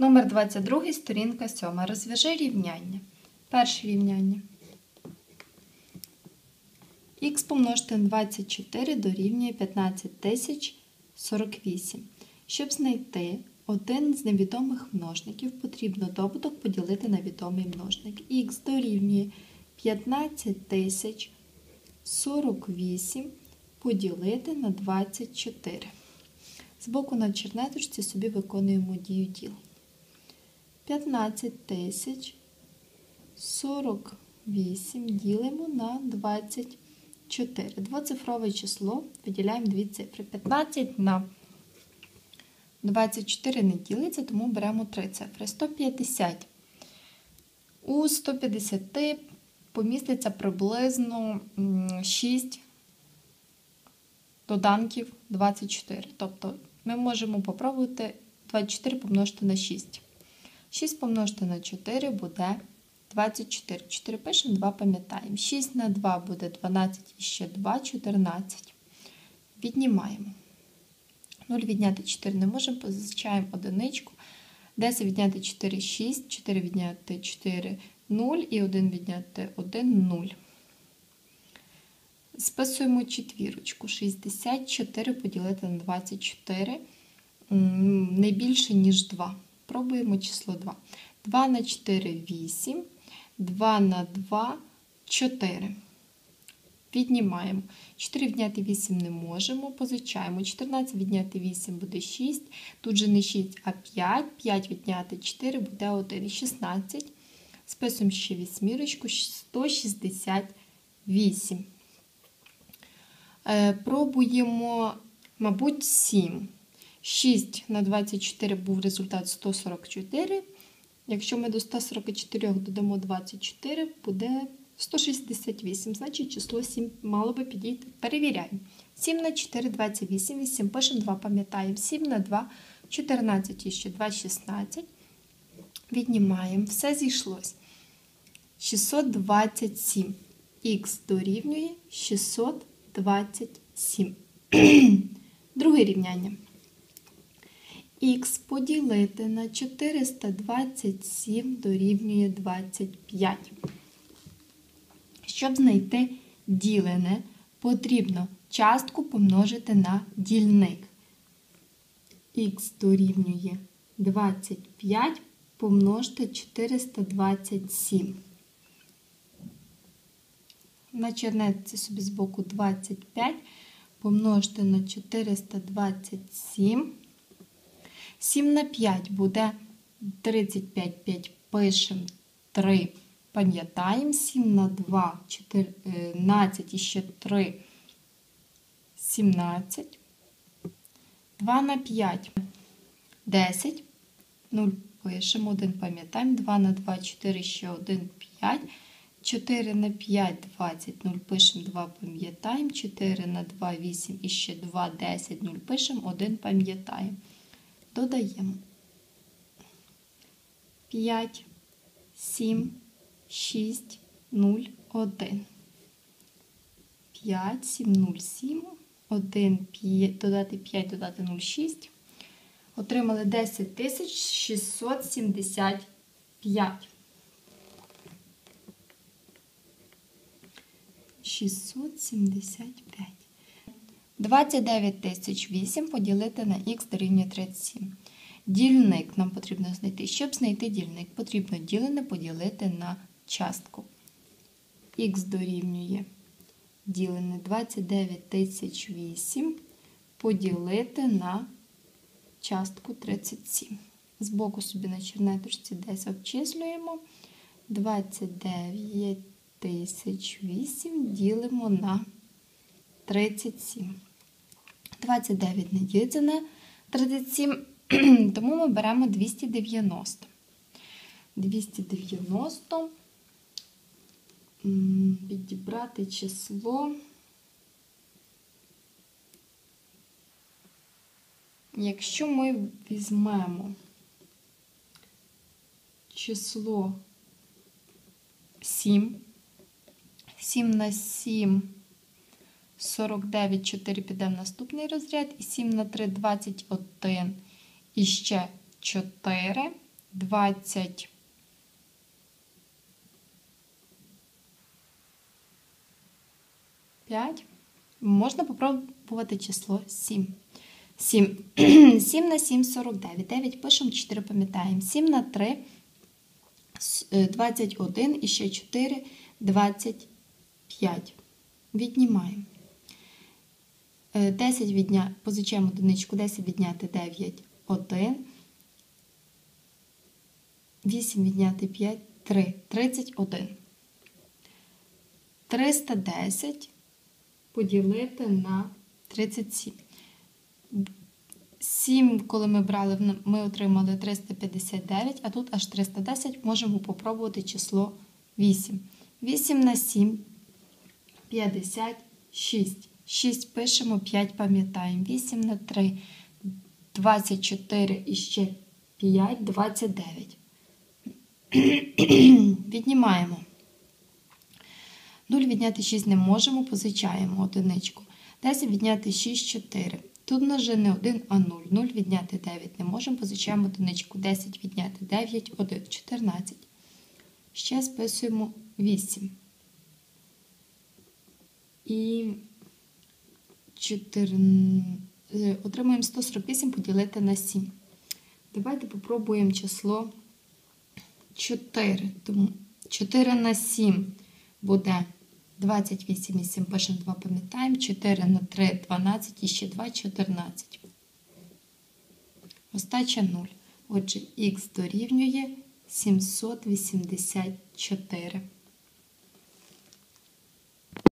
Номер 22, сторінка 7. Розв'яжи рівняння. Перше рівняння. Х помножити на 24 дорівнює 15048. Щоб знайти один з невідомих множників, потрібно добуток поділити на відомий множник. Х дорівнює 15048 поділити на 24. Збоку на чернеточці собі виконуємо дію ділення. 15 тисяч 48 ділимо на 24. Двоцифрове число виділяємо дві цифри. 15 на 24 не ділиться, тому беремо три цифри. 150. У 150 поміститься приблизно 6 доданків 24. Тобто ми можемо попробувати 24 помножити на 6. 6 помножити на 4 буде 24. 4 пишемо, 2 пам'ятаємо. 6 на 2 буде 12 і ще 2, 14. Віднімаємо. 0 відняти 4 не можемо, позичаємо одиничку. 10 відняти 4 6, 4 відняти 4 0 і 1 відняти 1 0. Списуємо четвірочку. 64 поділити на 24 не більше, ніж 2. Пробуємо число 2. 2 на 4 8, 2 на 2 4. Віднімаємо. 4 відняти 8 не можемо, позичаємо. 14 відняти 8 буде 6. Тут же не 6, а 5. 5 відняти 4 буде 1. 16. Списуємо ще вісьмірочку 168. Е, пробуємо, мабуть, 7. 6 на 24 був результат 144. Якщо ми до 144 додамо 24, буде 168. Значить, число 7 мало би підійти. Перевіряємо. 7 на 4 28, 8. Пишемо 2, пам'ятаємо. 7 на 2, 14 і ще 2, 16. Віднімаємо. Все зійшлось. 627. Х дорівнює 627. Друге рівняння. Х поділити на 427 дорівнює 25. Щоб знайти ділене, потрібно частку помножити на дільник. Х дорівнює 25 помножити 427. На чернетці собі з боку 25 помножити на 427. 7 на 5 буде 35, 5 пишемо 3. Пам'ятаємо, 7 на 2, 14 і ще 3, 17. 2 на 5, 10. 0 пишемо, 1 пам'ятаємо, 2 на 2, 4, ще 1, 5. 4 на 5, 20, 0 пишемо, 2 пам'ятаємо, 4 на 2, 8 і ще 2, 10, 0 пишемо, 1 пам'ятаємо. Додаємо 5, 7, 6, 0, 1. 5, 7, 0, 7, 1, 5, додати 5, додати 0, 6. Отримали 10 тисяч 675. 675. 29 тисяч 8 поділити на х дорівнює 37. Дільник нам потрібно знайти. Щоб знайти дільник, потрібно ділене поділити на частку. Х дорівнює ділене 29 тисяч 8 поділити на частку 37. Збоку собі на чернеточці десь обчислюємо. 29 тисяч 8 ділимо на 37. 29 не на 37, тому ми беремо 290. 290 підібрати число. Якщо ми візьмемо число 7, 7 на 7 49, 4 піде в наступний розряд. І 7 на 3 21. І ще 4. 20. П'ять. Можна попробувати число 7. 7. 7 на 7 49. 9 пишемо, 4 пам'ятаємо. 7 на 3 е, 21 і ще 4 25. Віднімаємо. Е, 10 відня... позичаємо одиничку, 10 відняти 9 1. 8 відняти 5 3. 31. 310 поділити на 37. 7, коли ми брали, ми отримали 359, а тут аж 310, можемо попробувати число 8. 8 на 7 56. 6 пишемо, 5 пам'ятаємо. 8 на 3 24 і ще 5 29. Віднімаємо. 0 відняти 6 не можемо, позичаємо одиничку. 10 відняти 6 4. Тут же не 1, а 0. 0 відняти 9 не можемо, позичаємо одиничку. 10 відняти 9, 1, 14. Ще списуємо 8. І 4... е, отримуємо 148 поділити на 7. Давайте попробуємо число 4. Тому 4 на 7 буде 28 і 7 пишемо 2, пам'ятаємо. 4 на 3 12 і ще 2 14. Остача 0. Отже, х дорівнює 784.